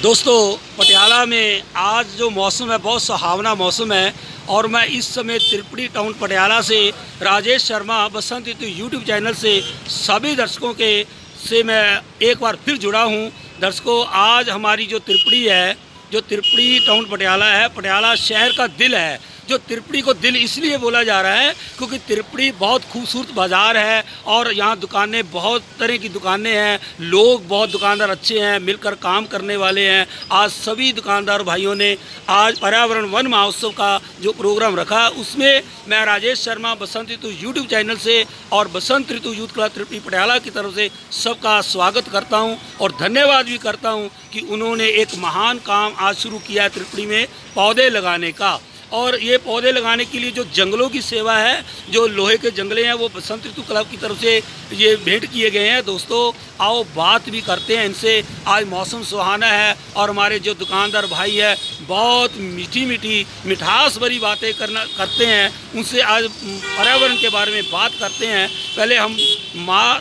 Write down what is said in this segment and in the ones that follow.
दोस्तों, पटियाला में आज जो मौसम है, बहुत सुहावना मौसम है और मैं इस समय त्रिपुरी टाउन पटियाला से राजेश शर्मा, बसंत ऋतु यूट्यूब चैनल से सभी दर्शकों के से मैं एक बार फिर जुड़ा हूँ। दर्शकों, आज हमारी जो त्रिपुरी है, जो त्रिपुरी टाउन पटियाला है, पटियाला शहर का दिल है। जो त्रिपुरी को दिल इसलिए बोला जा रहा है क्योंकि त्रिपुरी बहुत खूबसूरत बाज़ार है और यहाँ दुकानें बहुत तरह की दुकानें हैं। लोग बहुत दुकानदार अच्छे हैं, मिलकर काम करने वाले हैं। आज सभी दुकानदार भाइयों ने आज पर्यावरण वन महोत्सव का जो प्रोग्राम रखा, उसमें मैं राजेश शर्मा, बसंत ऋतु यूट्यूब चैनल से और बसंत ऋतु यूथ क्लब त्रिपुरी पटियाला की तरफ़ से सबका स्वागत करता हूँ और धन्यवाद भी करता हूँ कि उन्होंने एक महान काम आज शुरू किया त्रिपुरी में, पौधे लगाने का। और ये पौधे लगाने के लिए जो जंगलों की सेवा है, जो लोहे के जंगले हैं, वो बसंत ऋतु क्लब की तरफ़ से ये भेंट किए गए हैं। दोस्तों, आओ बात भी करते हैं इनसे। आज मौसम सुहाना है और हमारे जो दुकानदार भाई है, बहुत मीठी मीठी, मिठास भरी बातें करना, करते हैं। उनसे आज पर्यावरण के बारे में बात करते हैं। पहले हम माँ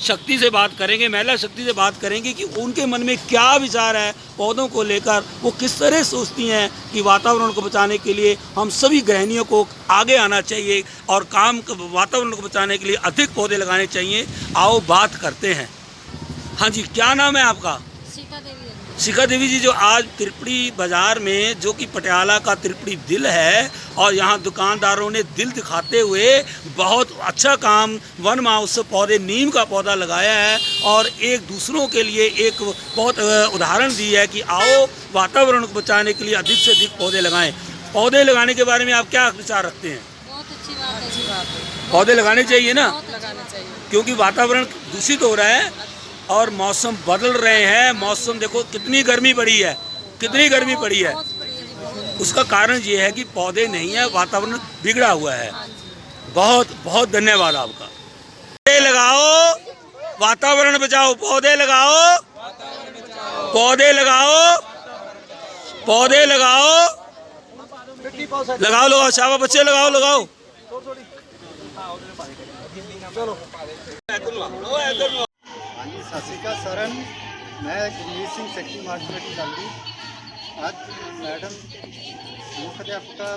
शक्ति से बात करेंगे, महिला शक्ति से बात करेंगे कि उनके मन में क्या विचार है, पौधों को लेकर, वो किस तरह सोचती हैं कि वातावरण को बचाने के लिए हम सभी गृहणियों को आगे आना चाहिए और काम वातावरण को बचाने के लिए अधिक पौधे लगाने चाहिए। आओ बात करते हैं। हाँ जी, क्या नाम है आपका? सीता देवी। शिखा देवी जी जो आज त्रिपुरी बाज़ार में जो कि पटियाला का त्रिपुरी दिल है और यहाँ दुकानदारों ने दिल दिखाते हुए बहुत अच्छा काम वन महोत्सव पौधे नीम का पौधा लगाया है और एक दूसरों के लिए एक बहुत उदाहरण दी है कि आओ वातावरण को बचाने के लिए अधिक से अधिक पौधे लगाएँ। पौधे लगाने के बारे में आप क्या विचार रखते हैं? बहुत अच्छी बात बात पौधे लगाने चाहिए ना? चाहिए। क्योंकि वातावरण दूषित हो रहा है और मौसम बदल रहे हैं। मौसम देखो कितनी गर्मी पड़ी है कितनी गर्मी पड़ी है। उसका कारण ये है कि पौधे नहीं है वातावरण बिगड़ा हुआ है। हाँ बहुत बहुत धन्यवाद आपका। पौधे लगाओ वातावरण बचाओ पौधे लगाओ। पौधे लगाओ पौधे लगाओ। लगाओ लगाओ शाबाश बच्चे लगाओ लगाओ। ਹਾਂਜੀ, ਸਤਿ ਸ਼੍ਰੀ ਅਕਾਲ ਸਰਨ ਮੈਂ ਗੁਰਮੀਤ ਸਿੰਘ ਸੈਕਟਰੀ ਮਾਰਕੀਟ ਲਾਲੀ ਅੱਜ ਮੈਡਮ ਮੁੱਖ ਅਧਿਆਪਕਾ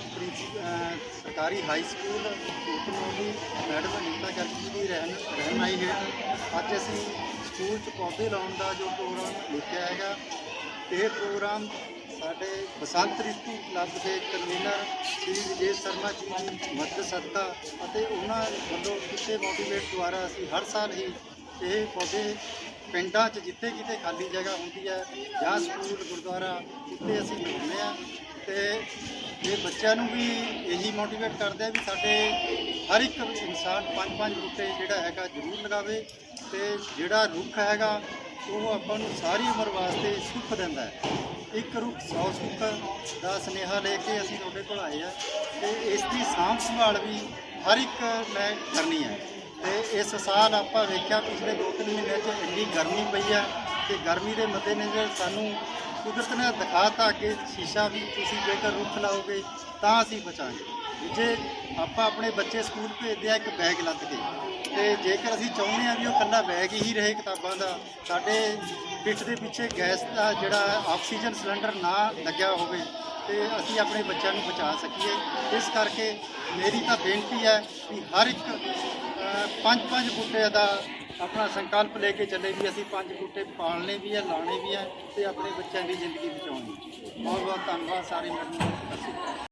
ਸਰਕਾਰੀ high school Kotnoli madam Anita Garg ji ਦੀ ਰਹਿਣ ਰਹਿਣ ਆਈ ਹੈ। ਅੱਜ ਅਸੀਂ ਸਕੂਲ 'ਚ ਪੌਦੇ ਲਾਉਣ ਦਾ ਜੋ ਪ੍ਰੋਗਰਾਮ ਲਿਖਿਆ ਹੈਗਾ, ਇਹ ਪ੍ਰੋਗਰਾਮ ਸਾਡੇ ਬਸੰਤ ਰਿਤੂ ਕਲੱਬ ਦੇ ਕਨਵੀਨਰ ਸ੍ਰੀ ਵਿਜੇ ਸ਼ਰਮਾ ਜੀ ਦੀ ਮਦਦ ਸਦਕਾ ਅਤੇ ਉਹਨਾਂ ਵੱਲੋਂ ਕਿਸੇ ਮੋਟੀਵੇਟ ਦੁਆਰਾ ਅਸੀਂ ਹਰ ਸਾਲ ਹੀ ਇਹ ਪੌਦੇ ਪਿੰਡਾਂ 'ਚ ਜਿੱਥੇ ਕਿਤੇ ਖਾਲੀ ਜਗ੍ਹਾ ਹੁੰਦੀ ਹੈ ਜਾਂ ਸਕੂਲ, ਗੁਰਦੁਆਰਾ ਉੱਤੇ ਅਸੀਂ ਲਗਾਉਂਦੇ ਆ ਤੇ ਇਹ ਬੱਚਿਆਂ ਨੂੰ ਵੀ ਇਹੀ ਮੋਟੀਵੇਟ ਕਰਦੇ ਆ ਵੀ ਸਾਡੇ ਹਰ ਇੱਕ ਇਨਸਾਨ ਪੰਜ ਪੰਜ ਬੂਟੇ ਜਿਹੜਾ ਹੈਗਾ ਜ਼ਰੂਰ ਲਗਾਵੇ ਤੇ ਜਿਹੜਾ ਰੁੱਖ ਹੈਗਾ ਉਹ ਆਪਾਂ ਨੂੰ ਸਾਰੀ ਉਮਰ ਵਾਸਤੇ ਸੁੱਖ ਦਿੰਦਾ ਹੈ। ਇੱਕ ਰੁੱਖ 100 ਸੁੱਖ ਦਾ ਸੁਨੇਹਾ ਲੈ ਕੇ ਅਸੀਂ ਤੁਹਾਡੇ ਕੋਲ ਆਏ ਆ ਤੇ ਇਸ ਦੀ ਸਾਂਭ ਸੰਭਾਲ ਵੀ ਹਰ ਇੱਕ ਮੈਂ ਕਰਨੀ ਹੈ। ਤੇ ਇਸ ਸਾਲ ਆਪਾਂ ਵੇਖਿਆ ਪਿਛਲੇ 2-3 ਮਹੀਨਿਆਂ 'ਚ ਇੰਨੀ ਗਰਮੀ ਪਈ ਹੈ ਤੇ ਗਰਮੀ ਦੇ ਮੱਦੇਨਜ਼ਰ ਸਾਨੂੰ ਕੁਦਰਤ ਨੇ ਦਿਖਾਤਾ ਕਿ ਸ਼ੀਸ਼ਾ ਵੀ ਤੁਸੀਂ ਜੇਕਰ ਰੁੱਖ ਲਾਓਗੇ ਤਾਂ ਅਸੀਂ ਬਚਾਂਗੇ। ਜੇ ਆਪਾਂ ਆਪਣੇ ਬੱਚੇ ਸਕੂਲ ਭੇਜਦੇ ਆ ਇੱਕ ਬੈਗ ਲੱਦ ਕੇ, ਤੇ ਜੇਕਰ ਅਸੀਂ ਚਾਹੁੰਦੇ ਆ ਵੀ ਉਹ ਕੱਲਾ ਬੈਗ ਹੀ ਰਹੇ ਕਿਤਾਬਾਂ ਦਾ, ਸਾਡੇ ਪਿੱਠ ਦੇ ਪਿੱਛੇ ਗੈਸ ਦਾ ਜਿਹੜਾ ਆਕਸੀਜਨ ਸਿਲੰਡਰ ਨਾ ਲੱਗਿਆ ਹੋਵੇ, ਤੇ ਅਸੀਂ ਆਪਣੇ ਬੱਚਿਆਂ ਨੂੰ ਬਚਾ ਸਕੀਏ। ਇਸ ਕਰਕੇ ਮੇਰੀ ਤਾਂ ਬੇਨਤੀ ਹੈ ਕਿ ਹਰ ਇੱਕ ਪੰਜ ਪੰਜ ਬੂਟੇ ਦਾ ਆਪਣਾ ਸੰਕਲਪ ਲੈ ਕੇ ਚੱਲੇ ਵੀ ਅਸੀਂ, ਪੰਜ ਬੂਟੇ ਪਾਲਣੇ ਵੀ ਹੈ ਲਾਉਣੇ ਵੀ ਹੈ ਤੇ ਆਪਣੇ ਬੱਚਿਆਂ ਦੀ ਜ਼ਿੰਦਗੀ ਬਚਾਉਣੀ। ਬਹੁਤ ਬਹੁਤ ਧੰਨਵਾਦ ਸਾਰੇ ਮੈਨੂੰ ਹਾਂ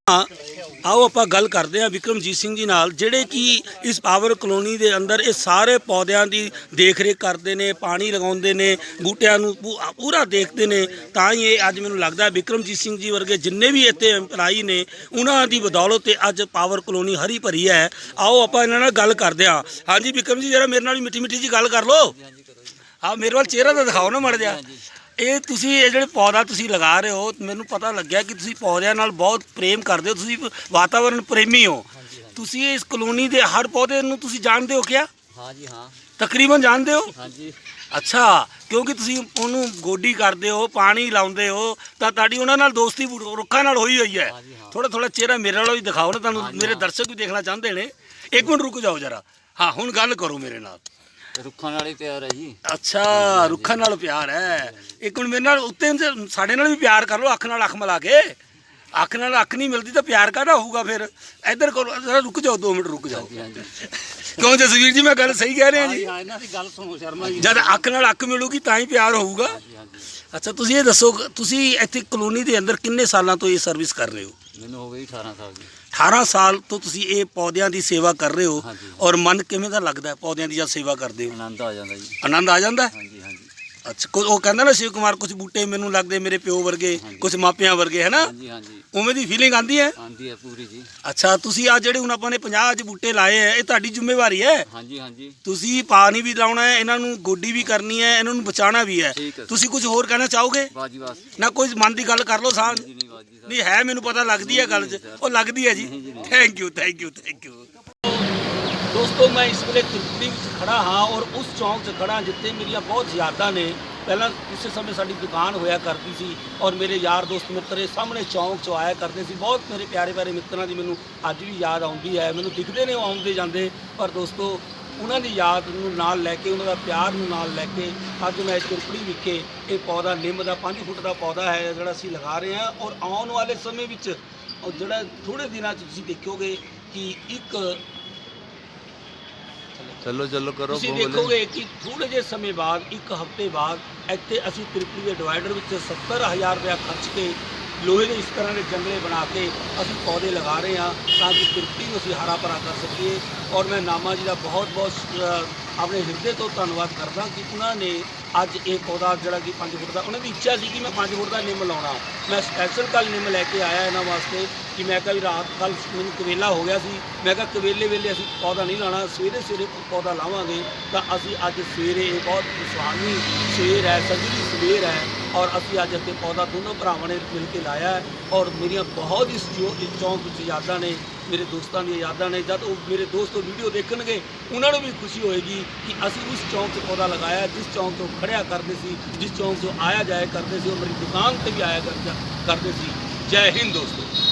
ਆਓ ਆਪਾਂ ਗੱਲ ਕਰਦੇ ਹਾਂ ਵਿਕਰਮਜੀਤ ਸਿੰਘ ਜੀ ਨਾਲ, ਜਿਹੜੇ ਕਿ ਇਸ ਪਾਵਰ ਕਲੋਨੀ ਦੇ ਅੰਦਰ ਇਹ ਸਾਰੇ ਪੌਦਿਆਂ ਦੀ ਦੇਖ-ਰੇਖ ਕਰਦੇ ਨੇ, ਪਾਣੀ ਲਗਾਉਂਦੇ ਨੇ, ਬੂਟਿਆਂ ਨੂੰ ਪੂ- ਪੂਰਾ ਦੇਖਦੇ ਨੇ, ਤਾਂ ਹੀ ਇਹ ਅੱਜ ਮੈਨੂੰ ਲੱਗਦਾ ਵਿਕਰਮਜੀਤ ਸਿੰਘ ਜੀ ਵਰਗੇ ਜਿੰਨੇ ਵੀ ਇੱਥੇ ਐਮਪਲਾਈ ਨੇ, ਉਹਨਾਂ ਦੀ ਬਦੌਲਤ ਤੇ ਅੱਜ ਪਾਵਰ ਕਲੋਨੀ ਹਰੀ ਭਰੀ ਹੈ। ਆਓ ਆਪਾਂ ਇਹਨਾਂ ਨਾਲ ਗੱਲ ਕਰਦੇ ਹਾਂ। ਹਾਂਜੀ ਵਿਕਰਮ ਜੀ ਜਰਾ ਮੇਰੇ ਨਾਲ ਵੀ ਮਿੱਠੀ ਮਿੱਠੀ ਜੀ ਗੱਲ ਕਰ ਲਓ। ਹਾਂ, ਮੇਰੇ ਵੱਲ ਚਿਹਰਾ ਤਾਂ ਦਿਖਾਓ ਨਾ ਮੜ ਜਾ ਇਹ ਤੁਸੀਂ ਇਹ ਜਿਹੜੇ ਪੌਦਾ ਤੁਸੀਂ ਲਗਾ ਰਹੇ ਹੋ ਮੈਨੂੰ ਪਤਾ ਲੱਗਿਆ ਕਿ ਤੁਸੀਂ ਪੌਦਿਆਂ ਨਾਲ ਬਹੁਤ ਪ੍ਰੇਮ ਕਰਦੇ ਹੋ ਤੁਸੀਂ ਵਾਤਾਵਰਣ ਪ੍ਰੇਮੀ ਹੋ। ਤੁਸੀਂ ਇਸ ਕਲੋਨੀ ਦੇ ਹਰ ਪੌਦੇ ਨੂੰ ਤੁਸੀਂ ਜਾਣਦੇ ਹੋ ਕਿਆ? ਹਾਂ ਹਾਂ। ਤਕਰੀਬਨ ਜਾਣਦੇ ਹੋ? ਹਾਂਜੀ। ਅੱਛਾ ਕਿਉਂਕਿ ਤੁਸੀਂ ਉਹਨੂੰ ਗੋਡੀ ਕਰਦੇ ਹੋ ਪਾਣੀ ਲਾਉਂਦੇ ਹੋ ਤਾਂ ਤੁਹਾਡੀ ਉਹਨਾਂ ਨਾਲ ਦੋਸਤੀ ਰੁੱਖਾਂ ਨਾਲ ਹੋਈ ਹੋਈ ਹੈ। ਥੋੜਾ ਥੋੜਾ ਚਿਹਰਾ ਮੇਰੇ ਨਾਲ ਵੀ ਦਿਖਾਓ ਨਾ ਤੁਹਾਨੂੰ ਮੇਰੇ ਦਰਸ਼ਕ ਵੀ ਦੇਖਣਾ ਚਾਹੁੰਦੇ ਨੇ। ਇੱਕ ਮਿੰਟ ਰੁਕ ਜਾਓ ਜਰਾ। ਹਾਂ ਹੁਣ ਗੱਲ ਕਰੋ ਮੇਰੇ ਨਾਲ। ਰੁੱਖਾਂ ਨਾਲ ਹੀ ਪਿਆਰ ਹੈ ਜੀ। ਅੱਛਾ ਰੁੱਖਾਂ ਨਾਲ ਪਿਆਰ ਹੈ। ਇੱਕ ਮਿੰਟ ਮੇਰੇ ਨਾਲ ਉੱਤੇ ਸਾਡੇ ਨਾਲ ਵੀ ਪਿਆਰ ਕਰ ਲਓ ਅੱਖ ਨਾਲ ਅੱਖ ਮਿਲਾ ਕੇ। ਅੱਖ ਨਾਲ ਅੱਖ ਨਹੀਂ ਮਿਲਦੀ ਤਾਂ ਪਿਆਰ ਕਾਹਦਾ ਹੋਊਗਾ ਫਿਰ? ਇੱਧਰ ਕਰੋ ਜ਼ਰਾ ਰੁਕ ਜਾਓ 2 ਮਿੰਟ ਰੁਕ ਜਾਓ। ਹਾਂਜੀ ਕਿਉਂ ਜਸਵੀਰ ਜੀ ਮੈਂ ਗੱਲ ਸਹੀ ਕਹਿ ਰਿਹਾ ਜੀ? ਹਾਂ ਇਹਨਾਂ ਦੀ ਗੱਲ ਸੁਣੋ ਸ਼ਰਮਾ ਜੀ। ਜਦ ਅੱਖ ਨਾਲ ਅੱਖ ਮਿਲੂਗੀ ਤਾਂ ਹੀ ਪਿਆਰ ਹੋਊਗਾ। ਅੱਛਾ ਤੁਸੀਂ ਇਹ ਦੱਸੋ ਤੁਸੀਂ ਇੱਥੇ ਕਲੋਨੀ ਦੇ ਅੰਦਰ ਕਿੰਨੇ ਸਾਲਾਂ ਤੋਂ ਇਹ ਸਰਵਿਸ ਕਰ ਰਹੇ ਹੋ? ਮੈਨੂੰ ਹੋ ਗਈ 18 ਸਾਲ ਦੀ 18 ਸਾਲ ਤੋਂ ਤੁਸੀਂ ਇਹ ਪੌਦਿਆਂ ਦੀ ਸੇਵਾ ਕਰ ਰਹੇ ਹੋ ਹਾਂਜੀ। ਔਰ ਮਨ ਕਿਵੇਂ ਦਾ ਲੱਗਦਾ ਹੈ ਪੌਦਿਆਂ ਦੀ ਜਦ ਸੇਵਾ ਕਰਦੇ ਹੋ? ਆਨੰਦ ਆ ਜਾਂਦਾ ਜੀ। ਆਨੰਦ ਆ ਜਾਂਦਾ ਹੈ? ਹਾਂਜੀ ਹਾਂਜੀ। ਅੱਛਾ ਉਹ ਕਹਿੰਦਾ ਨਾ ਸ਼ਿਵ ਕੁਮਾਰ ਕੁਝ ਬੂਟੇ ਮੈਨੂੰ ਲੱਗਦੇ ਮੇਰੇ ਪਿਓ ਵਰਗੇ ਹਾਂਜੀ। ਕੁਝ ਮਾਪਿਆਂ ਵਰਗੇ ਹੈ ਨਾ? ਹਾਂਜੀ ਹਾਂਜੀ। ਉਵੇਂ ਦੀ ਫੀਲਿੰਗ ਆਂਦੀ ਹੈ? ਆਂਦੀ ਹੈ ਪੂਰੀ ਜੀ। ਅੱਛਾ ਤੁਸੀਂ ਆ ਜਿਹੜੇ ਹੁਣ ਆਪਾਂ ਨੇ 50 ਅੱਜ ਬੂਟੇ ਲਾਏ ਹੈ ਇਹ ਤੁਹਾਡੀ ਜ਼ਿੰਮੇਵਾਰੀ ਹੈ? ਹਾਂਜੀ ਹਾਂਜੀ। ਤੁਸੀਂ ਪਾਣੀ ਵੀ ਲਾਉਣਾ ਹੈ ਇਹਨਾਂ ਨੂੰ ਗੋਡੀ ਵੀ ਕਰਨੀ ਹੈ ਇਹਨਾਂ ਨੂੰ ਬਚਾਉਣਾ ਵੀ ਹੈ। ਠੀਕ ਹੈ। ਤੁਸੀਂ ਕੁਝ ਹੋਰ ਕਹਿਣਾ ਚਾਹੋਗੇ? ਬਾਜੀ ਬਾਸ ਨਾ ਕੋਈ ਮਨ ਦੀ ਗੱਲ ਕਰ ਲਓ ਸਾਂ ਜੀ ਨਹੀਂ, ਹੈ ਮੈਨੂੰ ਪਤਾ, ਲੱਗਦੀ ਹੈ ਗੱਲ 'ਚ। ਉਹ ਲੱਗਦੀ ਹੈ ਜੀ। Thank you thank you thank you ਦੋਸਤੋ, ਮੈਂ ਇਸ ਵੇਲੇ ਤ੍ਰਿਪੜੀ ਵਿੱਚ ਖੜਾ ਹਾਂ ਔਰ ਉਸ ਚੌਂਕ 'ਚ ਖੜਾ, ਜਿੱਥੇ ਮੇਰੀਆਂ ਬਹੁਤ ਯਾਦਾਂ ਨੇ। ਪਹਿਲਾਂ ਕਿਸੇ ਸਮੇਂ ਸਾਡੀ ਦੁਕਾਨ ਹੋਇਆ ਕਰਦੀ ਸੀ ਔਰ ਮੇਰੇ ਯਾਰ ਦੋਸਤ ਮਿੱਤਰ ਇਹ ਸਾਹਮਣੇ ਚੌਂਕ 'ਚ ਆਇਆ ਕਰਦੇ ਸੀ। ਬਹੁਤ ਮੇਰੇ ਪਿਆਰੇ ਪਿਆਰੇ ਮਿੱਤਰਾਂ ਦੀ ਮੈਨੂੰ ਅੱਜ ਵੀ ਯਾਦ ਆਉਂਦੀ ਹੈ। ਮੈਨੂੰ ਦਿਖਦੇ ਨੇ ਉਹ ਆਉਂਦੇ ਜਾਂਦੇ। ਪਰ ਦੋਸਤੋ ਉਹਨਾਂ ਦੀ ਯਾਦ ਨੂੰ ਨਾਲ ਲੈ ਕੇ ਉਹਨਾਂ ਦਾ ਪਿਆਰ ਨੂੰ ਨਾਲ ਲੈ ਕੇ ਅੱਜ ਮੈਂ ਤ੍ਰਿਪੜੀ ਵਿਖੇ ਇਹ ਪੌਦਾ ਨਿੰਮ ਦਾ 5 ਫੁੱਟ ਦਾ ਪੌਦਾ ਹੈ ਜਿਹੜਾ ਅਸੀਂ ਲਗਾ ਰਹੇ ਹਾਂ ਔਰ ਆਉਣ ਵਾਲੇ ਸਮੇਂ ਵਿੱਚ ਔਰ ਜਿਹੜਾ ਥੋੜੇ ਦਿਨਾਂ 'ਚ ਤੁਸੀਂ ਦੇਖੋਗੇ ਕਿ ਇੱਕ ਚਲੋ ਚਲੋ ਕਰੋ ਤੁਸੀਂ ਦੇਖੋਗੇ ਕਿ ਥੋੜੇ ਜਿਹੇ ਸਮੇਂ ਬਾਅਦ ਇੱਕ ਹਫ਼ਤੇ ਬਾਅਦ ਇੱਥੇ ਅਸੀਂ ਤ੍ਰਿਪੜੀ ਦੇ ਡਿਵਾਈਡਰ ਵਿੱਚ 70000 ਰੁਪਇਆ ਖਰਚ ਕੇ ਲੋਹੇ ਦੇ ਇਸ ਤਰ੍ਹਾਂ ਦੇ ਜੰਗਲੇ ਬਣਾ ਕੇ ਅਸੀਂ ਪੌਦੇ ਲਗਾ ਰਹੇ ਹਾਂ ਤਾਂ ਕਿ ਤ੍ਰਿਪੜੀ ਨੂੰ ਅਸੀਂ ਹਰਾ ਭਰਾ ਕਰ ਸਕੀਏ। ਔਰ ਮੈਂ ਨਾਮਾ ਜੀ ਦਾ ਬਹੁਤ ਬਹੁਤ ਆਪਣੇ ਹਿਰਦੇ ਤੋਂ ਧੰਨਵਾਦ ਕਰਦਾ ਕਿ ਉਹਨਾਂ ਨੇ ਅੱਜ ਇਹ ਪੌਦਾ ਜਿਹੜਾ ਕਿ 5 ਫੁੱਟ ਦਾ, ਉਹਨਾਂ ਦੀ ਇੱਛਾ ਸੀ ਕਿ ਮੈਂ 5 ਫੁੱਟ ਦਾ ਨਿੰਮ ਲਾਉਣਾ। ਮੈਂ ਸਪੈਸ਼ਲ ਕੱਲ ਨਿੰਮ ਲੈ ਕੇ ਆਇਆ ਇਹਨਾਂ ਵਾਸਤੇ ਕਿ ਮੈਂ ਕਿਹਾ ਵੀ ਰਾਤ ਕੱਲ ਮੈਨੂੰ ਕਵੇਲਾ ਹੋ ਗਿਆ ਸੀ। ਮੈਂ ਕਿਹਾ ਕਵੇਲੇ ਵੇਲੇ ਅਸੀਂ ਪੌਦਾ ਨਹੀਂ ਲਾਣਾ ਸਵੇਰੇ ਸਵੇਰੇ ਪੌਦਾ ਲਾਵਾਂਗੇ। ਤਾਂ ਅਸੀਂ ਅੱਜ ਸਵੇਰੇ ਇਹ ਬਹੁਤ ਸੁਹਾਵਣੀ ਸਵੇਰ ਹੈ ਸੰਜੀਵੀ ਸਵੇਰ ਹੈ ਔਰ ਅਸੀਂ ਅੱਜ ਇੱਥੇ ਪੌਦਾ ਦੋਨੋਂ ਭਰਾਵਾਂ ਨੇ ਮਿਲ ਕੇ ਲਾਇਆ ਔਰ ਮੇਰੀਆਂ ਬਹੁਤ ਹੀ ਚੌਂਕ ਵਿੱਚ ਯਾਦਾਂ ਨੇ। ਮੇਰੇ ਦੋਸਤਾਂ ਦੀਆਂ ਯਾਦਾਂ ਨੇ, ਜਦ ਉਹ ਮੇਰੇ ਦੋਸਤ ਉਹ ਵੀਡੀਓ ਦੇਖਣਗੇ, ਉਹਨਾਂ ਨੂੰ ਵੀ ਖੁਸ਼ੀ ਹੋਏਗੀ ਕਿ ਅਸੀਂ ਉਸ ਚੌਂਕ 'ਚ ਪੌਦਾ ਲਗਾਇਆ, ਜਿਸ ਚੌਂਕ ਤੋਂ ਖੜਿਆ ਕਰਦੇ ਸੀ, ਜਿਸ ਚੌਂਕ ਤੋਂ ਆਇਆ ਜਾਇਆ ਕਰਦੇ ਸੀ, ਉਹ ਮੇਰੀ ਦੁਕਾਨ ਤੇ ਵੀ ਆਇਆ ਕਰਦੇ ਸੀ। ਜੈ ਹਿੰਦ ਦੋਸਤੋ।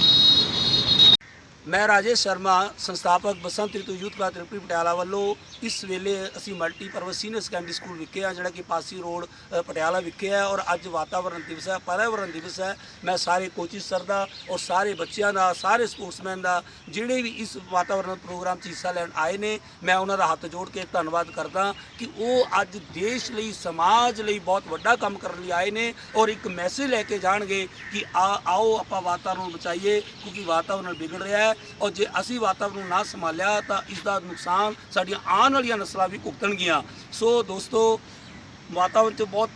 ਮੈਂ ਰਾਜੇਸ਼ ਸ਼ਰਮਾ, ਸੰਸਥਾਪਕ ਬਸੰਤ ਰਿਤੂ ਯੂਥ ਕਲੱਬ ਤ੍ਰਿਪੜੀ ਪਟਿਆਲਾ ਵੱਲੋਂ ਇਸ ਵੇਲੇ ਅਸੀਂ ਮਲਟੀਪਰਪਸ ਸੀਨੀਅਰ ਸੈਕੰਡਰੀ ਸਕੂਲ ਵਿਖੇ ਆ ਜਿਹੜਾ ਕਿ ਪਾਸੀ ਰੋਡ ਪਟਿਆਲਾ ਵਿਖੇ ਹੈ ਔਰ ਅੱਜ ਵਾਤਾਵਰਣ ਦਿਵਸ ਹੈ ਪਰਿਆਵਰਣ ਦਿਵਸ ਹੈ। ਮੈਂ ਸਾਰੇ ਕੋਚਿਸ ਸਰ ਦਾ ਔਰ ਸਾਰੇ ਬੱਚਿਆਂ ਦਾ, ਸਾਰੇ ਸਪੋਰਟਸਮੈਨ ਦਾ, ਜਿਹੜੇ ਵੀ ਇਸ ਵਾਤਾਵਰਣ ਪ੍ਰੋਗਰਾਮ 'ਚ ਹਿੱਸਾ ਲੈਣ ਆਏ ਨੇ, ਮੈਂ ਉਹਨਾਂ ਦਾ ਹੱਥ ਜੋੜ ਕੇ ਧੰਨਵਾਦ ਕਰਦਾ ਕਿ ਉਹ ਅੱਜ ਦੇਸ਼ ਲਈ, ਸਮਾਜ ਲਈ ਬਹੁਤ ਵੱਡਾ ਕੰਮ ਕਰਨ ਲਈ ਆਏ ਨੇ ਔਰ ਇੱਕ ਮੈਸੇਜ ਲੈ ਕੇ ਜਾਣਗੇ ਕਿ ਆਓ ਆਪਾਂ ਵਾਤਾਵਰਣ ਬਚਾਈਏ, ਕਿਉਂਕਿ ਵਾਤਾਵਰਣ ਵਿਗੜ ਰਿਹਾ ਹੈ। ਔਰ ਜੇ ਅਸੀਂ ਵਾਤਾਵਰਣ ਨੂੰ ਨਾ ਸੰਭਾਲਿਆ ਤਾਂ ਇਸ ਦਾ ਨੁਕਸਾਨ ਸਾਡੀਆਂ ਆਉਣ ਵਾਲੀਆਂ ਨਸਲਾਂ ਵੀ ਭੁਗਤਣਗੀਆਂ। ਸੋ ਦੋਸਤੋ ਵਾਤਾਵਰਣ 'ਚ ਬਹੁਤ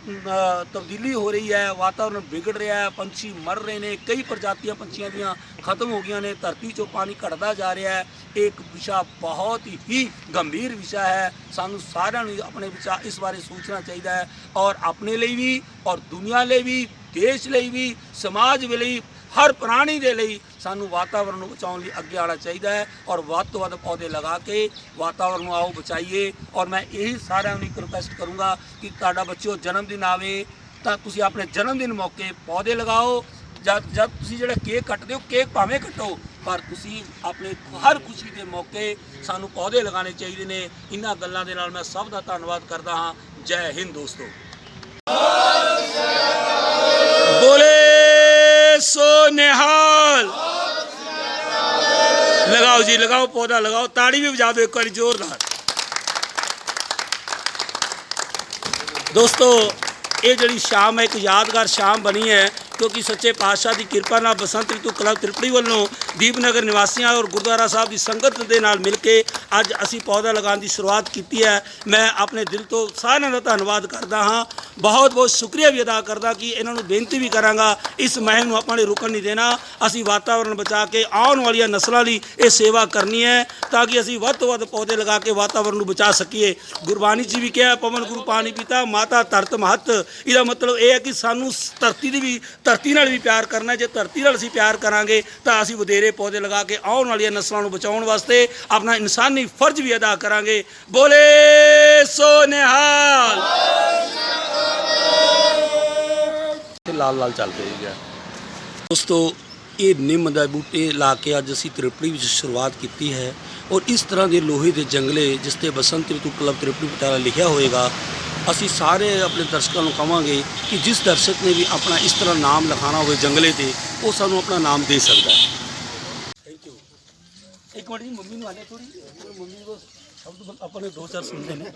ਤਬਦੀਲੀ ਹੋ ਰਹੀ ਹੈ ਵਾਤਾਵਰਣ ਵਿਗੜ ਰਿਹਾ ਹੈ, ਪੰਛੀ ਮਰ ਰਹੇ ਨੇ, ਕਈ ਪ੍ਰਜਾਤੀਆਂ ਪੰਛੀਆਂ ਦੀਆਂ ਖਤਮ ਹੋ ਗਈਆਂ ਨੇ, ਧਰਤੀ 'ਚੋਂ ਪਾਣੀ ਘਟਦਾ ਜਾ ਰਿਹਾ ਹੈ। ਇਹ ਇੱਕ ਵਿਸ਼ਾ ਬਹੁਤ ਹੀ ਗੰਭੀਰ ਵਿਸ਼ਾ ਹੈ। ਸਾਨੂੰ ਸਾਰਿਆਂ ਨੂੰ ਆਪਣੇ ਵਿਚਾਰ, ਇਸ ਬਾਰੇ ਸੋਚਣਾ ਚਾਹੀਦਾ ਹੈ ਔਰ ਆਪਣੇ ਲਈ ਵੀ ਔਰ ਦੁਨੀਆ ਲਈ ਵੀ, ਦੇਸ਼ ਲਈ ਵੀ, ਸਮਾਜ ਲਈ, ਹਰ ਪ੍ਰਾਣੀ ਦੇ ਲਈ ਸਾਨੂੰ ਵਾਤਾਵਰਣ ਨੂੰ ਬਚਾਉਣ ਲਈ ਅੱਗੇ ਆਉਣਾ ਚਾਹੀਦਾ ਹੈ ਔਰ ਵੱਧ ਤੋਂ ਵੱਧ ਪੌਦੇ ਲਗਾ ਕੇ ਵਾਤਾਵਰਣ ਨੂੰ ਆਓ ਬਚਾਈਏ ਔਰ ਮੈਂ ਇਹੀ ਸਾਰਿਆਂ ਨੂੰ ਇੱਕ ਰਿਕੁਐਸਟ ਕਰੂੰਗਾ ਕਿ ਤੁਹਾਡਾ ਬੱਚਿਓ ਜਨਮ ਦਿਨ ਆਵੇ ਤਾਂ ਤੁਸੀਂ ਆਪਣੇ ਜਨਮ ਦਿਨ ਮੌਕੇ ਪੌਦੇ ਲਗਾਓ। ਜਦ ਜਦ ਤੁਸੀਂ ਜਿਹੜਾ ਕੇਕ ਕੱਟਦੇ ਹੋ, ਕੇਕ ਭਾਵੇਂ ਕੱਟੋ, ਪਰ ਤੁਸੀਂ ਆਪਣੇ ਹਰ ਖੁਸ਼ੀ ਦੇ ਮੌਕੇ ਸਾਨੂੰ ਪੌਦੇ ਲਗਾਉਣੇ ਚਾਹੀਦੇ ਨੇ। ਇਹਨਾਂ ਗੱਲਾਂ ਦੇ ਨਾਲ ਮੈਂ ਸਭ ਦਾ ਧੰਨਵਾਦ ਕਰਦਾ ਹਾਂ। ਜੈ ਹਿੰਦ ਦੋਸਤੋ। ਬੋਲੇ ਸੋ ਨਿਹਾਲ ਲਗਾਓ ਜੀ, ਲਗਾਓ ਪੌਦਾ, ਲਗਾਓ, ਤਾੜੀ ਵੀ ਵਜਾ ਦਿਓ ਇੱਕ ਵਾਰੀ, ਜ਼ੋਰਦਾਰ। ਦੋਸਤੋ, ਇਹ ਜਿਹੜੀ ਸ਼ਾਮ ਹੈ, ਇੱਕ ਯਾਦਗਾਰ ਸ਼ਾਮ ਬਣੀ ਹੈ। ਕਿਉਂਕਿ ਸੱਚੇ ਪਾਤਸ਼ਾਹ ਦੀ ਕਿਰਪਾ ਨਾਲ ਬਸੰਤ ਰਿਤੂ ਕਲੱਬ ਤ੍ਰਿਪੜੀ ਵੱਲੋਂ ਦੀਪਨਗਰ ਨਿਵਾਸੀਆਂ ਔਰ ਗੁਰਦੁਆਰਾ ਸਾਹਿਬ ਦੀ ਸੰਗਤ ਦੇ ਨਾਲ ਮਿਲ ਕੇ ਅੱਜ ਅਸੀਂ ਪੌਦਾ ਲਗਾਉਣ ਦੀ ਸ਼ੁਰੂਆਤ ਕੀਤੀ ਹੈ। ਮੈਂ ਆਪਣੇ ਦਿਲ ਤੋਂ ਸਾਰਿਆਂ ਦਾ ਧੰਨਵਾਦ ਕਰਦਾ ਹਾਂ। ਬਹੁਤ ਬਹੁਤ ਸ਼ੁਕਰੀਆ ਵੀ ਅਦਾ ਕਰਦਾ ਕਿ ਇਹਨਾਂ ਨੂੰ ਬੇਨਤੀ ਵੀ ਕਰਾਂਗਾ, ਇਸ ਮਹਿਮ ਨੂੰ ਆਪਾਂ ਨੇ ਰੁਕਣ ਨਹੀਂ ਦੇਣਾ। ਅਸੀਂ ਵਾਤਾਵਰਣ ਬਚਾ ਕੇ ਆਉਣ ਵਾਲੀਆਂ ਨਸਲਾਂ ਲਈ ਇਹ ਸੇਵਾ ਕਰਨੀ ਹੈ ਤਾਂ ਕਿ ਅਸੀਂ ਵੱਧ ਤੋਂ ਵੱਧ ਪੌਦੇ ਲਗਾ ਕੇ ਵਾਤਾਵਰਣ ਨੂੰ ਬਚਾ ਸਕੀਏ। ਗੁਰਬਾਣੀ ਜੀ ਵੀ ਕਿਹਾ, ਪਵਨ ਗੁਰੂ ਪਾਣੀ ਪੀਤਾ, ਮਾਤਾ ਧਰਤ ਮਹਤ। ਇਹਦਾ ਮਤਲਬ ਇਹ ਹੈ ਕਿ ਸਾਨੂੰ ਧਰਤੀ ਦੀ ਵੀ ਧਰਤੀ ਨਾਲ ਵੀ ਪਿਆਰ ਕਰਨਾ। ਜੇ ਧਰਤੀ ਨਾਲ ਅਸੀਂ ਪਿਆਰ ਕਰਾਂਗੇ ਤਾਂ ਅਸੀਂ ਵਧੇਰੇ ਪੌਦੇ ਲਗਾ ਕੇ ਆਉਣ ਵਾਲੀਆਂ ਨਸਲਾਂ ਨੂੰ ਬਚਾਉਣ ਵਾਸਤੇ ਆਪਣਾ ਇਨਸਾਨੀ ਫਰਜ਼ ਵੀ ਅਦਾ ਕਰਾਂਗੇ। ਬੋਲੇ ਸੋ ਨਿਹਾਲ। ਤੇ ਲਾਲ ਲਾਲ ਚੱਲ ਰਹੀ ਹੈ ਦੋਸਤੋ ਇਹ ਨਿੰਮ ਦਾ ਬੂਟੇ ਲਾ ਕੇ ਅੱਜ ਅਸੀਂ ਤ੍ਰਿਪੜੀ ਵਿੱਚ ਸ਼ੁਰੂਆਤ ਕੀਤੀ ਹੈ। ਔਰ ਇਸ ਤਰ੍ਹਾਂ ਦੇ ਲੋਹੇ ਦੇ ਜੰਗਲੇ ਜਿਸ ਤੇ ਬਸੰਤ ਰਿਤੂ ਕਲੱਬ ਤ੍ਰਿਪੜੀ ਪਟਿਆਲਾ ਲਿਖਿਆ ਹੋਏਗਾ ਅਸੀਂ ਸਾਰੇ ਆਪਣੇ ਦਰਸ਼ਕਾਂ ਨੂੰ ਕਵਾਂਗੇ ਕਿ ਜਿਸ ਦਰਸ਼ਕ ਨੇ ਵੀ ਆਪਣਾ ਇਸ ਤਰ੍ਹਾਂ ਨਾਮ ਲਿਖਾਣਾ ਹੋਵੇ ਜੰਗਲੇ ਤੇ, ਉਹ ਸਾਨੂੰ ਆਪਣਾ ਨਾਮ ਦੇ ਸਕਦਾ ਹੈ। ਥੈਂਕ ਯੂ ਇੱਕ ਮਿੰਟ ਜੀ, ਮੰਮੀ ਨੂੰ ਆਲੇ ਥੋੜੀ ਮੰਮੀ ਕੋ ਸ਼ਬਦ ਆਪਾਂ ਨੇ ਦੋ ਚਾਰ ਸੁਣਦੇ ਨੇ।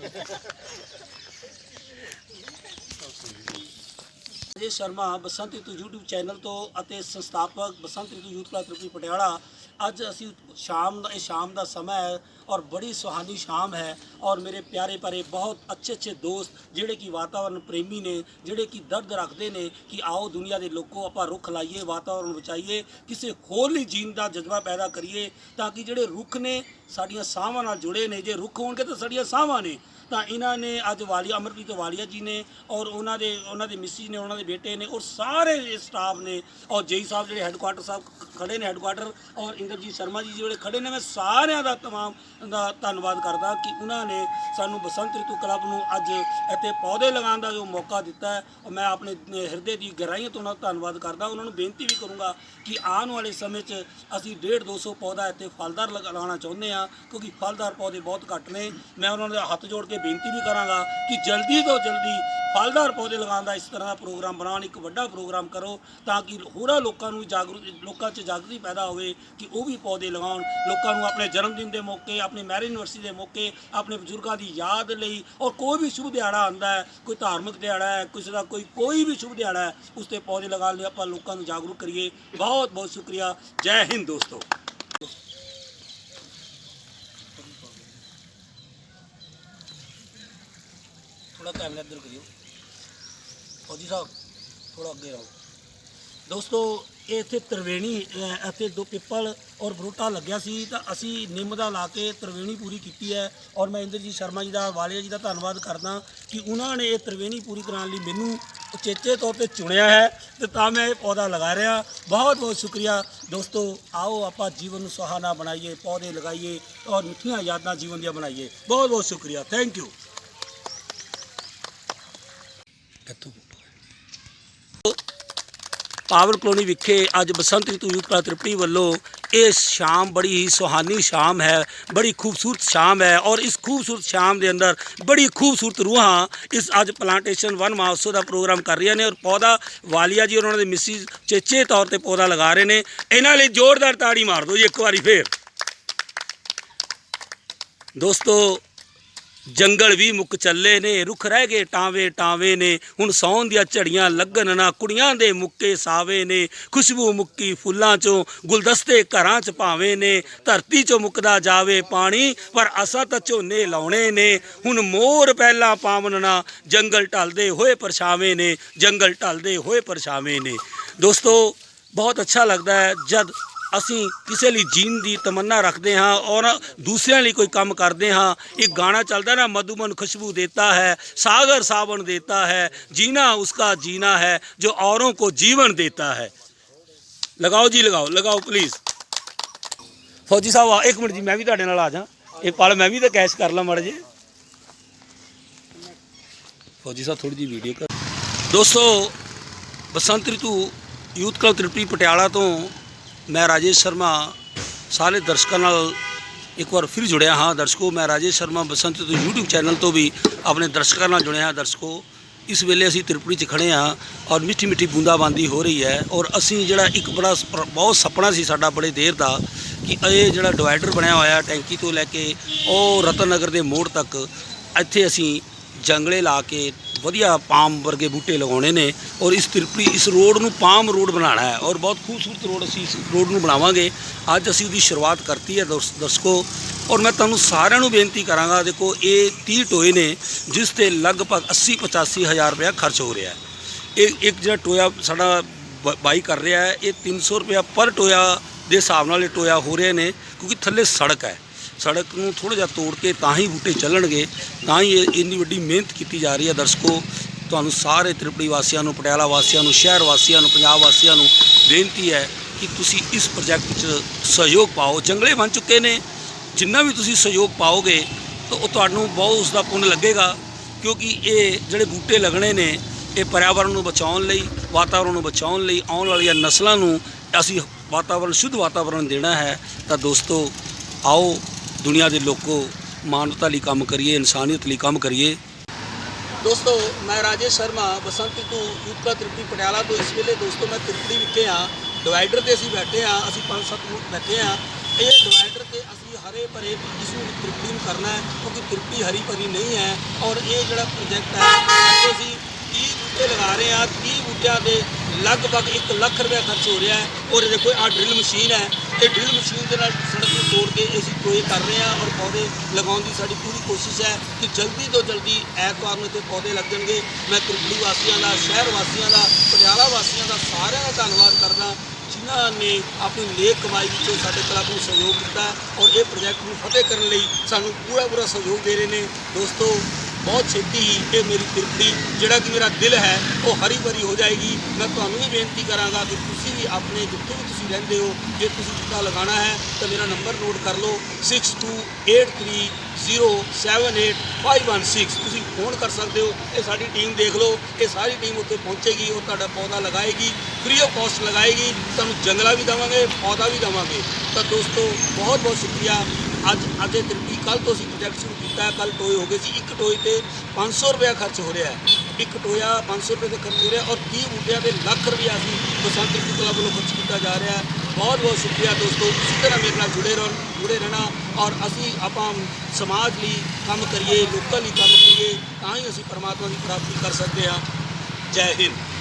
ਅਜੇ ਸ਼ਰਮਾ ਬਸੰਤ ਰਿਤੂ YouTube ਚੈਨਲ ਤੋਂ ਅਤੇ ਸੰਸਥਾਪਕ ਬਸੰਤ ਰਿਤੂ ਯੂਥ ਕਲੱਬ ਤ੍ਰਿਪੜੀ ਪਟਿਆਲਾ। ਅੱਜ ਅਸੀਂ ਸ਼ਾਮ ਦਾ ਇਹ ਸ਼ਾਮ ਦਾ ਸਮਾਂ ਹੈ ਔਰ ਬੜੀ ਸੁਹਾਨੀ ਸ਼ਾਮ ਹੈ ਔਰ ਮੇਰੇ ਪਿਆਰੇ ਭਰੇ ਬਹੁਤ ਅੱਛੇ ਅੱਛੇ ਦੋਸਤ ਜਿਹੜੇ ਕਿ ਵਾਤਾਵਰਣ ਪ੍ਰੇਮੀ ਨੇ, ਜਿਹੜੇ ਕਿ ਦਰਦ ਰੱਖਦੇ ਨੇ ਕਿ ਆਓ ਦੁਨੀਆ ਦੇ ਲੋਕੋ ਆਪਾਂ ਰੁੱਖ ਲਾਈਏ ਵਾਤਾਵਰਣ ਬਚਾਈਏ, ਕਿਸੇ ਹੋਰ ਲਈ ਜੀਣ ਦਾ ਜਜ਼ਬਾ ਪੈਦਾ ਕਰੀਏ ਤਾਂ ਕਿ ਜਿਹੜੇ ਰੁੱਖ ਨੇ ਸਾਡੀਆਂ ਸਾਹਾਂ ਨਾਲ ਜੁੜੇ ਨੇ, ਜੇ ਰੁੱਖ ਹੋਣਗੇ ਤਾਂ ਸਾਡੀਆਂ ਸਾਹਾਂ ਨੇ। ਤਾਂ ਇਹਨਾਂ ਨੇ ਅੱਜ ਵਾਲੀਆ ਅਮਰਪ੍ਰੀਤ ਵਾਲੀਆ ਜੀ ਨੇ ਔਰ ਉਹਨਾਂ ਦੇ ਉਹਨਾਂ ਦੇ ਮਿਸਿਸ ਨੇ, ਉਹਨਾਂ ਦੇ ਬੇਟੇ ਨੇ ਔਰ ਸਾਰੇ ਸਟਾਫ ਨੇ ਔਰ ਜੇਈ ਸਾਹਿਬ ਜਿਹੜੇ ਹੈੱਡਕੁਆਟਰ ਸਾਹਿਬ ਖ- ਖੜੇ ਨੇ ਹੈੱਡਕੁਆਟਰ ਔਰ ਇੰਦਰਜੀਤ ਸ਼ਰਮਾ ਜੀ ਜਿਹੜੇ ਖੜੇ ਨੇ, ਮੈਂ ਸਾਰਿਆਂ ਦਾ ਤਮਾਮ, ਦਾ ਧੰਨਵਾਦ ਕਰਦਾ ਕਿ ਉਹਨਾਂ ਨੇ ਸਾਨੂੰ ਬਸੰਤ ਰਿਤੂ ਕਲੱਬ ਨੂੰ ਅੱਜ ਇੱਥੇ ਪੌਦੇ ਲਗਾਉਣ ਦਾ ਜੋ ਮੌਕਾ ਦਿੱਤਾ ਔਰ ਮੈਂ ਆਪਣੇ ਹਿਰਦੇ ਦੀ ਗਹਿਰਾਈਆਂ ਤੋਂ ਉਹਨਾਂ ਦਾ ਧੰਨਵਾਦ ਕਰਦਾ। ਉਹਨਾਂ ਨੂੰ ਬੇਨਤੀ ਵੀ ਕਰੂੰਗਾ ਕਿ ਆਉਣ ਵਾਲੇ ਸਮੇਂ 'ਚ ਅਸੀਂ 1.5 200 ਪੌਦਾ ਇੱਥੇ ਫਲਦਾਰ ਲਗਾਉਣਾ ਚਾਹੁੰਦੇ ਆ ਕਿਉਂਕਿ ਫਲਦਾਰ ਪੌਦੇ ਬਹੁਤ ਘੱਟ ਨੇ। ਮੈਂ ਉਹਨਾਂ ਦੇ ਹੱਥ ਜੋੜ ਕੇ ਬੇਨਤੀ ਵੀ ਕਰਾਂਗਾ ਕਿ ਜਲਦੀ ਤੋਂ ਜਲਦੀ ਫਲਦਾਰ ਪੌਦੇ ਲਗਾਉਣ ਦਾ ਇਸ ਤਰ੍ਹਾਂ ਦਾ ਪ੍ਰੋਗਰਾਮ ਬਣਾਉਣ, ਇੱਕ ਵੱਡਾ ਪ੍ਰੋਗਰਾਮ ਕਰੋ ਤਾਂ ਕਿ ਹੋਰਾਂ ਲੋਕਾਂ ਨੂੰ ਜਾਗਰੂਕ, ਲੋਕਾਂ 'ਚ ਜਾਗਰੂਕਤਾ ਪੈਦਾ ਹੋਵੇ ਕਿ ਉਹ ਵੀ ਪੌਦੇ ਲਗਾਉਣ, ਲੋਕਾਂ ਨੂੰ ਆਪਣੇ ਜਨਮ ਦਿਨ ਦੇ ਮੌਕੇ, ਆਪਣੀ ਮੈਰਿਜ ਐਨਵਰਸਰੀ ਦੇ ਮੌਕੇ, ਆਪਣੇ ਬਜ਼ੁਰਗਾਂ ਦੀ ਯਾਦ ਲਈ ਔਰ ਕੋਈ ਵੀ ਸ਼ੁਭ ਦਿਹਾੜਾ ਆਉਂਦਾ ਹੈ, ਕੋਈ ਧਾਰਮਿਕ ਦਿਹਾੜਾ ਹੈ, ਕਿਸੇ ਦਾ ਕੋਈ ਕੋਈ ਵੀ ਸ਼ੁਭ ਦਿਹਾੜਾ ਹੈ, ਉਸ ਤੇ ਪੌਦੇ ਲਗਾਉਣ ਲਈ ਆਪਾਂ ਲੋਕਾਂ ਨੂੰ ਜਾਗਰੂਕ ਕਰੀਏ। ਬਹੁਤ ਬਹੁਤ ਸ਼ੁਕਰੀਆ। ਜੈ ਹਿੰਦ ਦੋਸਤੋ। ਥੋੜਾ ਕੈਮਰਾ ਇੱਧਰ ਕਰਿਓ। ਫੌਜੀ ਸਾਹਿਬ ਥੋੜਾ ਅੱਗੇ ਆਓ। ਦੋਸਤੋ ਇਹ ਇੱਥੇ ਤਰਵੇਣੀ ਅਹ, ਇੱਥੇ ਦੋ ਪਿੱਪਲ ਔਰ ਬਰੋਟਾ ਲੱਗਿਆ ਸੀ ਤਾਂ ਅਸੀਂ ਨਿੰਮ ਦਾ ਲਾ ਕੇ ਤਰਵੇਣੀ ਪੂਰੀ ਕੀਤੀ ਹੈ ਔਰ ਮੈਂ ਇੰਦਰਜੀਤ ਸ਼ਰਮਾ ਜੀ ਦਾ ਵਾਲੀਆ ਜੀ ਦਾ ਧੰਨਵਾਦ ਕਰਦਾ ਕਿ ਉਹਨਾਂ ਨੇ ਇਹ ਤਰਵੇਣੀ ਪੂਰੀ ਕਰਾਉਣ ਲਈ ਮੈਨੂੰ ਉਚੇਚੇ ਤੌਰ ਤੇ ਚੁਣਿਆ ਹੈ ਤੇ ਤਾਂ ਮੈਂ ਇਹ ਪੌਦਾ ਲਗਾ ਰਿਹਾ। ਬਹੁਤ ਬਹੁਤ ਸ਼ੁਕਰੀਆ। ਦੋਸਤੋ ਆਓ ਆਪਾਂ ਜੀਵਨ ਨੂੰ ਸੁਹਾਣਾ ਬਣਾਈਏ ਪੌਦੇ ਲਗਾਈਏ ਔਰ ਮਿੱਠੀਆਂ ਯਾਦਾਂ ਜੀਵਨ ਦੀਆਂ ਬਣਾਈਏ। ਬਹੁਤ ਬਹੁਤ ਸ਼ੁਕਰੀਆ। ਥੈਂਕ ਯੂ ਪਾਵਰ ਕਲੋਨੀ ਵਿਖੇ ਅੱਜ ਬਸੰਤ ਰਿਤੂ ਯੂਥ ਕਲੱਬ ਤ੍ਰਿਪੜੀ ਵੱਲੋਂ ਇਹ ਸ਼ਾਮ ਬੜੀ ਹੀ ਸੁਹਾਨੀ ਸ਼ਾਮ ਹੈ, ਬੜੀ ਖੂਬਸੂਰਤ ਸ਼ਾਮ ਹੈ ਔਰ ਇਸ ਖੂਬਸੂਰਤ ਸ਼ਾਮ ਦੇ ਅੰਦਰ ਬੜੀ ਖੂਬਸੂਰਤ ਰੂਹਾਂ ਇਸ ਅੱਜ ਪਲਾਂਟੇਸ਼ਨ ਵਨ ਮਹੋਤਸਵ ਦਾ ਪ੍ਰੋਗਰਾਮ ਕਰ ਰਹੀਆਂ ਨੇ ਔਰ ਪੌਦਾ ਵਾਲੀਆ ਜੀ ਔਰ ਉਹਨਾਂ ਦੇ ਮਿਸਿਸ ਚੇਚੇ ਤੌਰ ਤੇ ਪੌਦਾ ਲਗਾ ਰਹੇ ਨੇ। ਇਹਨਾਂ ਲਈ ਜ਼ੋਰਦਾਰ ਤਾੜੀ ਮਾਰ ਦਿਓ ਜੀ ਇੱਕ ਵਾਰੀ ਫੇਰ। ਦੋਸਤੋ ਜੰਗਲ ਵੀ ਮੁੱਕ ਚੱਲੇ ਨੇ, ਰੁੱਖ ਰਹਿ ਗਏ ਟਾਵੇਂ ਟਾਵੇਂ ਨੇ, ਹੁਣ ਸੌਣ ਦੀਆਂ ਝੜੀਆਂ ਲੱਗਣ ਨਾ, ਕੁੜੀਆਂ ਦੇ ਮੁੱਕੇ ਸਾਵੇ ਨੇ, ਖੁਸ਼ਬੂ ਮੁੱਕੀ ਫੁੱਲਾਂ ਚੋਂ, ਗੁਲਦਸਤੇ ਘਰਾਂ 'ਚ ਪਾਵੇਂ ਨੇ, ਧਰਤੀ 'ਚੋਂ ਮੁੱਕਦਾ ਜਾਵੇ ਪਾਣੀ, ਪਰ ਅਸਾਂ ਤਾਂ ਝੋਨੇ ਲਾਉਣੇ ਨੇ, ਹੁਣ ਮੋਰ ਪਹਿਲਾਂ ਪਾਵਨ ਨਾ, ਜੰਗਲ ਢਲਦੇ ਹੋਏ ਪਰਛਾਵੇਂ ਨੇ, ਜੰਗਲ ਢਲਦੇ ਹੋਏ ਪਰਛਾਵੇਂ ਨੇ। ਦੋਸਤੋ, ਬਹੁਤ ਅੱਛਾ ਲੱਗਦਾ ਹੈ, ਜਦ ਅਸੀਂ ਕਿਸੇ ਲਈ ਜੀਣ ਦੀ ਤਮੰਨਾ ਰੱਖਦੇ ਹਾਂ ਔਰ ਦੂਸਰਿਆਂ ਲਈ ਕੋਈ ਕੰਮ ਕਰਦੇ ਹਾਂ, ਇਹ ਗਾਣਾ ਚੱਲਦਾ ਨਾ, ਮਧੂਮਨ ਖੁਸ਼ਬੂ ਦੇਤਾ ਹੈ, ਸਾਗਰ ਸਾਵਣ ਦੇਤਾ ਹੈ, ਜੀਣਾ ਉਸਕਾ ਜੀਣਾ ਹੈ, ਜੋ ਔਰੋਂ ਕੋ ਜੀਵਨ ਦੇਤਾ ਹੈ। ਲਗਾਓ ਜੀ, ਲਗਾਓ ਲਗਾਓ ਪਲੀਜ਼ ਫੌਜੀ ਸਾਹਿਬ, ਆ, ਇੱਕ ਮਿੰਟ ਜੀ, ਮੈਂ ਵੀ ਤੁਹਾਡੇ ਨਾਲ ਆ ਜਾ ਇਹ ਪਲ ਮੈਂ ਵੀ ਤਾਂ ਕੈਸ਼ ਕਰ ਲਾਂ, ਮੜ ਜੇ। ਫੌਜੀ ਸਾਹਿਬ ਥੋੜੀ ਜੀ ਵੀਡੀਓ ਕਰ। ਦੋਸਤੋ, ਬਸੰਤ ਰਿਤੂ ਯੂਥ ਕਲੱਬ ਤ੍ਰਿਪਤੀ ਪਟਿਆਲਾ ਤੋਂ ਮੈਂ ਰਾਜੇਸ਼ ਸ਼ਰਮਾ ਸਾਰੇ ਦਰਸ਼ਕਾਂ ਨਾਲ ਇੱਕ ਵਾਰ ਫਿਰ ਜੁੜਿਆ ਹਾਂ। ਦਰਸ਼ਕੋ, ਮੈਂ ਰਾਜੇਸ਼ ਸ਼ਰਮਾ ਬਸੰਤ ਤੋਂ YouTube ਚੈਨਲ ਤੋਂ ਵੀ ਆਪਣੇ ਦਰਸ਼ਕਾਂ ਨਾਲ ਜੁੜਿਆ ਹਾਂ। ਦਰਸ਼ਕੋ, ਇਸ ਵੇਲੇ ਅਸੀਂ ਤ੍ਰਿਪੜੀ 'ਚ ਖੜੇ ਹਾਂ ਔਰ ਮਿੱਠੀ ਮਿੱਠੀ ਬੂੰਦਾਬਾਂਦੀ ਹੋ ਰਹੀ ਹੈ ਔਰ ਅਸੀਂ ਜਿਹੜਾ ਇੱਕ ਬੜਾ ਬਹੁਤ ਸੁਪਨਾ ਸੀ ਸਾਡਾ ਬੜੇ ਦੇਰ ਦਾ ਕਿ ਇਹ ਜਿਹੜਾ ਡਿਵਾਈਡਰ ਬਣਿਆ ਹੋਇਆ ਟੈਂਕੀ ਤੋਂ ਲੈ ਕੇ ਉਹ ਰਤਨ ਨਗਰ ਦੇ ਮੋੜ ਤੱਕ ਇੱਥੇ ਅਸੀਂ ਜੰਗਲੇ ਲਾ ਕੇ ਵਧੀਆ ਪਾਮ ਵਰਗੇ ਬੂਟੇ ਲਗਾਉਣੇ ਨੇ ਔਰ ਇਸ ਤ੍ਰਿਪੜੀ ਇਸ ਰੋਡ ਨੂੰ ਪਾਮ ਰੋਡ ਬਣਾਉਣਾ ਹੈ ਔਰ ਬਹੁਤ ਖੂਬਸੂਰਤ ਰੋਡ ਅਸੀਂ ਇਸ ਰੋਡ ਨੂੰ ਬਣਾਵਾਂਗੇ। ਅੱਜ ਅਸੀਂ ਉਹਦੀ ਸ਼ੁਰੂਆਤ ਕਰਤੀ ਹੈ ਦਰਸ- ਦਰਸ਼ਕੋ ਔਰ ਮੈਂ ਤੁਹਾਨੂੰ ਸਾਰਿਆਂ ਨੂੰ ਬੇਨਤੀ ਕਰਾਂਗਾ, ਦੇਖੋ ਇਹ 30 ਟੋਏ ਨੇ ਜਿਸ ਤੇ ਲਗਭਗ 80 85 ਹਜ਼ਾਰ ਰੁਪਇਆ ਖਰਚ ਹੋ ਰਿਹਾ ਹੈ। ਇਹ ਇੱਕ ਜਿਹੜਾ ਟੋਇਆ ਸਾਡਾ ਬ- ਬਾਈ ਕਰ ਰਿਹਾ ਹੈ, ਇਹ 300 ਰੁਪਇਆ ਪਰ ਟੋਇਆ ਦੇ ਹਿਸਾਬ ਨਾਲ ਇਹ ਟੋਇਆ ਹੋ ਰਿਹਾ ਨੇ ਕਿਉਂਕਿ ਥੱਲੇ ਸੜਕ ਹੈ। ਸੜਕ ਨੂੰ ਥੋੜਾ ਜਿਹਾ ਤੋੜ ਕੇ ਤਾਂ ਹੀ ਬੂਟੇ ਚੱਲਣਗੇ, ਤਾਂ ਹੀ ਇਹ ਇੰਨੀ ਵੱਡੀ ਮਿਹਨਤ ਕੀਤੀ ਜਾ ਰਹੀ ਹੈ ਦਰਸ਼ਕੋ। ਤੁਹਾਨੂੰ ਸਾਰੇ ਤ੍ਰਿਪੜੀ ਵਾਸੀਆਂ ਨੂੰ, ਪਟਿਆਲਾ ਵਾਸੀਆਂ ਨੂੰ, ਸ਼ਹਿਰ ਵਾਸੀਆਂ ਨੂੰ, ਪੰਜਾਬ ਵਾਸੀਆਂ ਨੂੰ ਬੇਨਤੀ ਹੈ ਕਿ ਤੁਸੀਂ ਇਸ ਪ੍ਰੋਜੈਕਟ 'ਚ ਸਹਿਯੋਗ ਪਾਓ। ਜੰਗਲੇ ਬਣ ਚੁੱਕੇ ਨੇ, ਜਿੰਨਾ ਵੀ ਤੁਸੀਂ ਸਹਿਯੋਗ ਪਾਓਗੇ, ਤਾਂ ਉਹ ਤੁਹਾਨੂੰ ਬਹੁਤ ਉਸ ਦਾ ਪੁੰਨ ਲੱਗੇਗਾ, ਕਿਉਂਕਿ ਇਹ ਜਿਹੜੇ ਬੂਟੇ ਲੱਗਣੇ ਨੇ, ਇਹ ਪਰਿਆਵਰਣ ਨੂੰ ਬਚਾਉਣ ਲਈ ਵਾਤਾਵਰਣ ਨੂੰ ਬਚਾਉਣ ਲਈ, ਆਉਣ ਵਾਲੀਆਂ ਨਸਲਾਂ ਨੂੰ ਅਸੀਂ ਵਾਤਾਵਰਣ ਸ਼ੁੱਧ ਵਾਤਾਵਰਣ ਦੇਣਾ ਹੈ। ਤਾਂ ਦੋਸਤੋ, ਆਓ ਦੁਨੀਆ ਦੇ ਲੋਕੋ ਮਾਨਵਤਾ ਲਈ ਕੰਮ ਕਰੀਏ ਇਨਸਾਨੀਅਤ ਲਈ ਕੰਮ ਕਰੀਏ ਦੋਸਤੋ ਮੈਂ ਰਾਜੇਸ਼ ਸ਼ਰਮਾ ਬਸੰਤ ਰਿਤੂ ਯੂਥ ਕਲੱਬ ਤ੍ਰਿਪੜੀ ਪਟਿਆਲਾ ਤੋਂ ਇਸ ਵੇਲੇ ਦੋਸਤੋ ਮੈਂ ਤ੍ਰਿਪੜੀ ਵਿਖੇ ਆ ਡਿਵਾਈਡਰ ਤੇ ਅਸੀਂ ਬੈਠੇ ਆ ਅਸੀਂ ਪੰਜ ਸੱਤ ਲੋਕ ਬੈਠੇ ਆ ਇਹ ਡਿਵਾਈਡਰ ਤੇ ਅਸੀਂ ਹਰੇ ਭਰੇ ਇਸ ਨੂੰ ਤ੍ਰਿਪੜੀ ਨੂੰ ਕਰਨਾ ਹੈ ਕਿਉਂਕਿ ਤ੍ਰਿਪੜੀ ਹਰੀ ਭਰੀ ਨਹੀਂ ਹੈ ਔਰ ਇਹ ਜਿਹੜਾ ਪ੍ਰੋਜੈਕਟ ਹੈ ਇੱਥੇ ਅਸੀਂ 30 ਲਗਾ ਰਹੇ ਆ 30 ਬੂਟਿਆਂ ਦੇ ਲਗਭਗ 1 ਲੱਖ ਰੁਪਏ ਖਰਚ ਹੋ ਰਿਹਾ ਹੈ। ਔਰ ਦੇਖੋ ਆ ਡਰਿਲ ਮਸ਼ੀਨ ਹੈ। ਇਹ ਡਰਿਲ ਮਸ਼ੀਨ ਦੇ ਨਾਲ ਸੜਕ ਨੂੰ ਤੋੜ ਕੇ ਅਸੀਂ ਟੋਏ ਕਰ ਰਹੇ ਆ ਔਰ ਪੌਦੇ ਲਗਾਉਣ ਦੀ ਸਾਡੀ ਪੂਰੀ ਕੋਸ਼ਿਸ਼ ਹੈ ਕਿ ਜਲਦੀ ਤੋਂ ਜਲਦੀ ਐਤਵਾਰ ਨੂੰ ਇੱਥੇ ਪੌਦੇ ਲੱਗ ਜਾਣਗੇ। ਮੈਂ ਤ੍ਰਿਪੜੀ ਵਾਸੀਆਂ ਦਾ, ਸ਼ਹਿਰ ਵਾਸੀਆਂ ਦਾ, ਪਟਿਆਲਾ ਵਾਸੀਆਂ ਦਾ ਸਾਰਿਆਂ ਦਾ ਧੰਨਵਾਦ ਕਰਦਾ ਜਿਨ੍ਹਾਂ ਨੇ ਆਪਣੀ ਨੇਕ ਕਮਾਈ ਵਿੱਚੋਂ ਸਾਡੇ ਕਲੱਬ ਨੂੰ ਸਹਿਯੋਗ ਦਿੱਤਾ ਔਰ ਇਹ ਪ੍ਰੋਜੈਕਟ ਨੂੰ ਫਤਿਹ ਕਰਨ ਲਈ ਸਾਨੂੰ ਪੂਰਾ ਪੂਰਾ ਸਹਿਯੋਗ ਦੇ ਰਹੇ ਨੇ। ਦੋਸਤੋ ਬਹੁਤ ਛੇਤੀ ਹੀ ਇਹ ਮੇਰੀ ਤ੍ਰਿਪਤੀ ਜਿਹੜਾ ਕਿ ਮੇਰਾ ਦਿਲ ਹੈ, ਉਹ ਹਰੀ ਭਰੀ ਹੋ ਜਾਏਗੀ। ਮੈਂ ਤੁਹਾਨੂੰ ਵੀ ਬੇਨਤੀ ਕਰਾਂਗਾ ਕਿ ਤੁਸੀਂ ਵੀ ਆਪਣੇ ਜਿੱਥੇ ਵੀ ਤੁਸੀਂ ਰਹਿੰਦੇ ਹੋ, ਜੇ ਤੁਸੀਂ ਬੂਟਾ ਲਗਾਉਣਾ ਹੈ, ਤਾਂ ਮੇਰਾ ਨੰਬਰ ਨੋਟ ਕਰ ਲਓ 6283078516 ਤੁਸੀਂ ਫੋਨ ਕਰ ਸਕਦੇ ਹੋ, ਇਹ ਸਾਡੀ ਟੀਮ ਦੇਖ ਲਓ, ਇਹ ਸਾਰੀ ਟੀਮ ਉੱਥੇ ਪਹੁੰਚੇਗੀ, ਉਹ ਤੁਹਾਡਾ ਪੌਦਾ ਲਗਾਏਗੀ ਫ੍ਰੀ ਆਫ ਕਾਸਟ ਲਗਾਏਗੀ, ਤੁਹਾਨੂੰ ਜੰਗਲਾ ਵੀ ਦੇਵਾਂਗੇ, ਪੌਦਾ ਵੀ ਦੇਵਾਂਗੇ। ਤਾਂ ਦੋਸਤੋ ਬਹੁਤ ਬਹੁਤ ਸ਼ੁਕਰੀਆ। ਅੱਜ ਅੱਜ ਇਹ ਤ੍ਰਿਪਤੀ ਕੱਲ ਤੋਂ ਅਸੀਂ ਪ੍ਰੋਜੈਕਟ ਸ਼ੁਰੂ ਕੀਤਾ ਕੱਲ ਟੋਏ ਹੋ ਗਏ ਸੀ। ਇੱਕ ਟੋਏ ਤੇ 500 ਰੁਪਏ ਖਰਚ ਹੋ ਰਿਹਾ ਹੈ। ਇੱਕ ਟੋਇਆ 500 ਰੁਪਏ ਤੇ ਖਰਚ ਹੋ ਰਿਹਾ ਔਰ 30 ਬੂਟਿਆਂ ਦੇ ਲੱਖ ਰੁਪਏ ਅਸੀਂ ਬਸੰਤ ਰਿਤੂ ਕਲੱਬ ਵੱਲੋਂ ਖਰਚ ਕੀਤਾ ਜਾ ਰਿਹਾ ਹੈ। ਬਹੁਤ ਬਹੁਤ ਸ਼ੁਕਰੀਆ ਦੋਸਤੋ। ਇਸੇ ਤਰ੍ਹਾਂ ਮੇਰੇ ਨਾਲ ਜੁੜੇ ਰਹੋ, ਜੁੜੇ ਰਹਿਣਾ ਔਰ ਅਸੀਂ ਆਪਾਂ ਸਮਾਜ ਲਈ ਕੰਮ ਕਰੀਏ, ਲੋਕਾਂ ਲਈ ਕੰਮ ਕਰੀਏ, ਤਾਂ ਹੀ ਅਸੀਂ ਪਰਮਾਤਮਾ ਦੀ ਪ੍ਰਾਪਤੀ ਕਰ ਸਕਦੇ ਹਾਂ। ਜੈ ਹਿੰਦ।